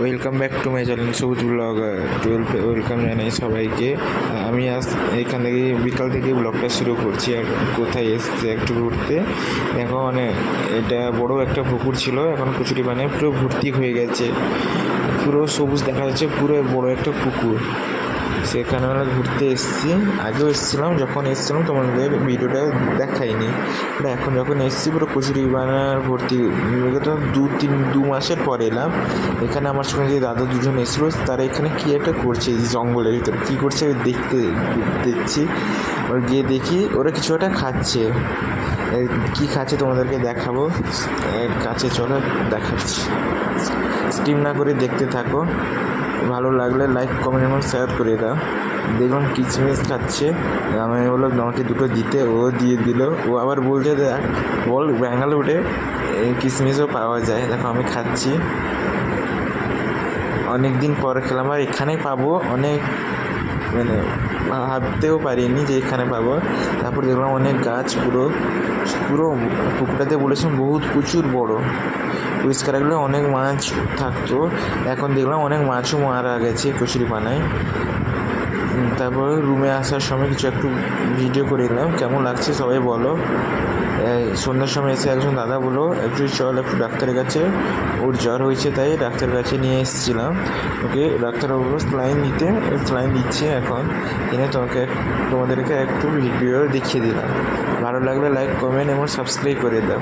Welcome back to my channel Sabuj blog twelve welcome জানাই সবাইকে। আমি আজ এখান থেকে বিকাল থেকে ব্লগটা শুরু করছি, আর কোথায় এসছে একটু ঘুরতে। দেখো মানে এটা বড় একটা পুকুর ছিল, এখন কুচুরি মানে পুরো ভর্তি হয়ে গেছে। পুরো সবুজ দেখা যাচ্ছে, পুরো বড় একটা পুকুর। সেখানে আমরা ঘুরতে এসেছি। আগেও এসেছিলাম, যখন এসেছিলাম তোমাদের ভিডিওটা দেখাইনি। but এখন যখন এসেছি পুরো কচুরি বানার ভর্তি দু তিন, দু মাসের পর এলাম। এখানে আমার সঙ্গে যে দাদা দুজন এসেছিল, তারা এখানে কী একটা করছে এই জঙ্গলের ভিতরে? কী করছে আমি দেখতে, দেখছি। ওর গিয়ে দেখি, ওরা কিছু একটা খাচ্ছে। কী খাচ্ছে তোমাদেরকে দেখাবো? কাছে চলো, দেখাচ্ছি। স্টিম না করে দেখতে থাকো। লাগলে লাইক কমেন্ট এবং শেয়ার করে দাও। দেখলাম কিচমিচ খাচ্ছে। আমি বলল আমাকে দুটো দিতে। ও দিয়ে দিল। ও আবার বলছে, দেখ, বল ব্যাঙ্গালোরে কিচমিচও পাওয়া যায়। দেখো, আমি খাচ্ছি। অনেক দিন পর খেলাম, আর এখানেই পাবো। অনেক মানে ভাবতেও পারিনি যে এখানে পাবো। তারপর দেখলাম অনেক গাছ পুরো পুরো পুকুরটাতে বলেছেন বহুত প্রচুর বড়। পরিষ্কার রাখলে অনেক মাছ থাকতো। এখন দেখলাম অনেক মাছও মারা গেছে কচুরি পানায় উম, তারপর রুমে আসার সময় কিছু একটু ভিডিও করে নিলাম। কেমন লাগছে সবাই বলো। সন্ধ্যার সময় এসে একজন দাদা বলল, একটু চল, একটু ডাক্তারের কাছে। ওর জ্বর হয়েছে তাই ডাক্তারের কাছে নিয়ে এসেছিলাম। ওকে, ডাক্তারবাবু স্লাইন দিতে স্লাইন দিচ্ছে এখন। এনে তোমাকে তোমাদেরকে একটু ভিডিও দেখিয়ে দিলাম। ভালো লাগলে লাইক কমেন্ট এবং সাবস্ক্রাইব করে দাও।